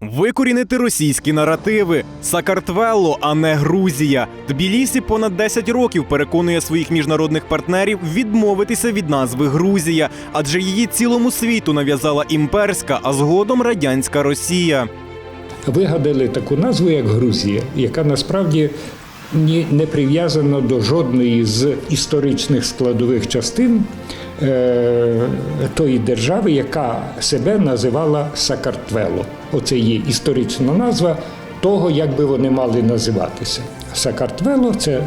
Викорінити російські наративи. Сакартвело, а не Грузія. Тбілісі понад 10 років переконує своїх міжнародних партнерів відмовитися від назви Грузія, адже її цілому світу нав'язала імперська, а згодом радянська Росія. вигадали таку назву, як Грузія, яка насправді не прив'язана до жодної з історичних складових частин тої держави, яка себе називала Сакартвело. Оце є історична назва того, як би вони мали називатися. Сакартвело це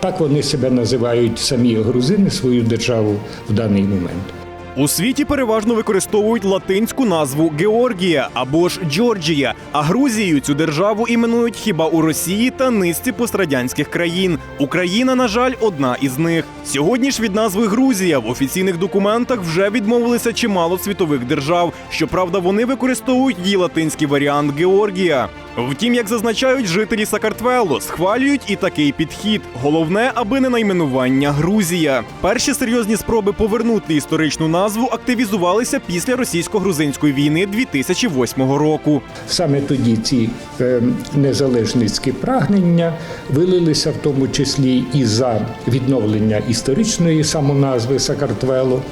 так вони себе називають самі грузини, свою державу в даний момент. У світі переважно використовують латинську назву Георгія або ж Джорджія, а Грузією цю державу іменують хіба у Росії та низці пострадянських країн. Україна, на жаль, одна із них. Сьогодні ж від назви Грузія в офіційних документах вже відмовилися чимало світових держав. Щоправда, вони використовують її латинський варіант Георгія. Втім, як зазначають жителі Сакартвело, схвалюють і такий підхід. Головне, аби не найменування Грузія. Перші серйозні спроби повернути історичну назву активізувалися після російсько-грузинської війни 2008 року. Саме тоді ці е, незалежницькі прагнення вилилися в тому числі і за відновлення історичної самоназви Сакартвело,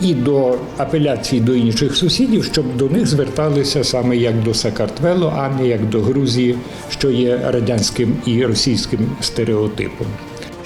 і до апеляцій до інших сусідів, щоб до них зверталися саме як до Сакартвело, а не як до Грузії, що є радянським і російським стереотипом.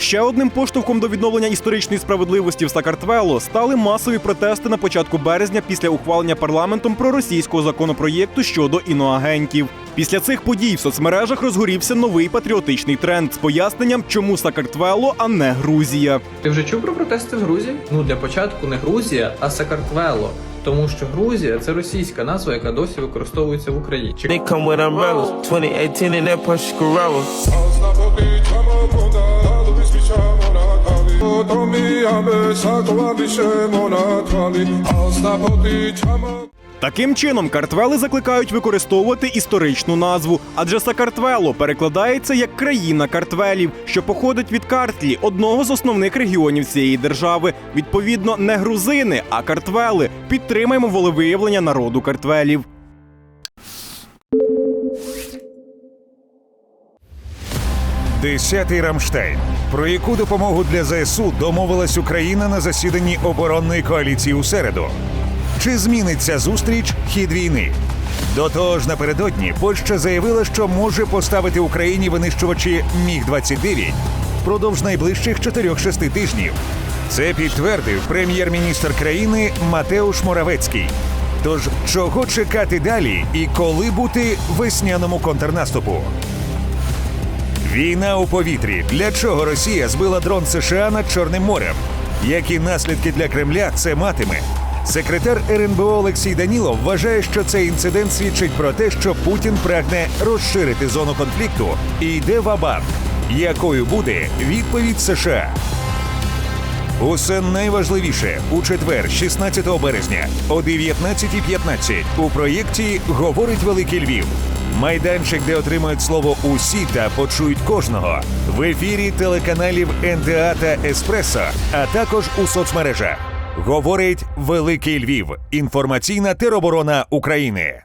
Ще одним поштовхом до відновлення історичної справедливості в Сакартвело стали масові протести на початку березня після ухвалення парламентом проросійського законопроєкту щодо іноагентів. Після цих подій в соцмережах розгорівся новий патріотичний тренд з поясненням, чому Сакартвело, а не Грузія. Ти вже чув про протести в Грузії? Ну для початку не Грузія, а Сакартвело. Тому що Грузія це російська назва, яка досі використовується в Україні. Come with umbrellas. 2018 in that Porsche Carrera. Таким чином, картвели закликають використовувати історичну назву, адже Сакартвело перекладається як країна картвелів, що походить від Картлі, одного з основних регіонів цієї держави. Відповідно, не грузини, а картвели. Підтримаємо волевиявлення народу картвелів. Десятий Рамштайн. Про яку допомогу для ЗСУ домовилась Україна на засіданні оборонної коаліції у середу? Чи зміниться зустріч хід війни? До того ж, напередодні Польща заявила, що може поставити Україні винищувачі Міг 29 впродовж найближчих 4-6 тижнів. Це підтвердив прем'єр-міністр країни Матеуш Моравецький. Тож чого чекати далі і коли бути весняному контрнаступу? Війна у повітрі. Для чого Росія збила дрон США над Чорним морем? Які наслідки для Кремля це матиме? Секретар РНБО Олексій Данілов вважає, що цей інцидент свідчить про те, що Путін прагне розширити зону конфлікту і йде в абанк. Якою буде відповідь США? Усе найважливіше у четвер, 16 березня, о 19.15 у проєкті Говорить Великий Львів. Майданчик, де отримають слово усі та почують кожного в ефірі телеканалів НТА та Еспресо, а також у соцмережах. Говорить Великий Львів. Інформаційна тероборона України.